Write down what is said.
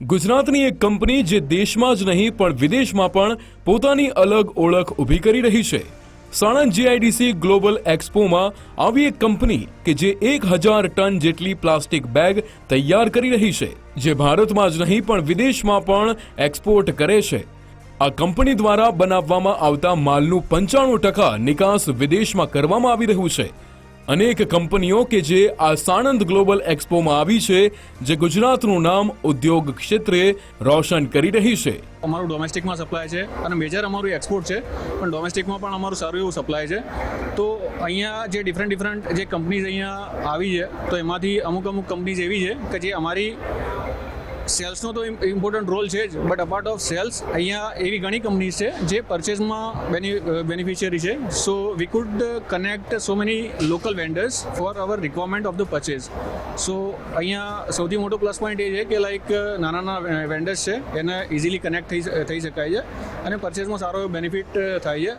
ગુજરાતની એક કંપની જે દેશમાં જ નહીં, પણ વિદેશમાં પણ પોતાની અલગ ઓળખ ઊભી કરી રહી છે. સાણંદ જીઆઈડીસી ગ્લોબલ એક્સપોમાં આવી એક કંપની કે જે એક હજાર ટન જેટલી પ્લાસ્ટિક બેગ તૈયાર કરી રહી છે, જે ભારતમાં જ નહીં, પણ વિદેશમાં પણ એક્સપોર્ટ કરે છે. આ કંપની દ્વારા બનાવવામાં આવતા માલનું પંચાણું ટકા નિકાસ વિદેશમાં કરવામાં આવી રહ્યું છે. અનેક કંપનીઓ કે જે આ સાણંદ ગ્લોબલ એક્સપોમાં આવી છે, જે ગુજરાતનું નામ ઉદ્યોગ ક્ષેત્રે રોશન કરી રહી છે. અમારું ડોમેસ્ટિકમાં સપ્લાય છે અને મેજર અમારું એક્સપોર્ટ છે, પણ ડોમેસ્ટિકમાં પણ અમારું સારું એવું સપ્લાય છે. તો અહીંયા જે ડિફરન્ટ ડિફરન્ટ જે કંપનીઝ અહીંયા આવી છે, તો એમાંથી અમુક અમુક કંપનીઝ એવી છે કે જે અમારી સેલ્સનો તો ઇમ્પોર્ટન્ટ રોલ છે જ. બટ અપાર્ટ ઓફ સેલ્સ અહીંયા એવી ઘણી કંપનીઝ છે જે પરચેઝમાં બેનિફિશિયરી છે. So we could connect so many local vendors for our requirement of the purchase so અહીંયા સૌથી મોટો પ્લસ પોઈન્ટ એ છે કે લાઈક નાના નાના વેન્ડર્સ છે. એને ઇઝીલી કનેક્ટ થઈ થઈ શકાય છે. અને પરચેઝમાં સારો બેનિફિટ થાય છે.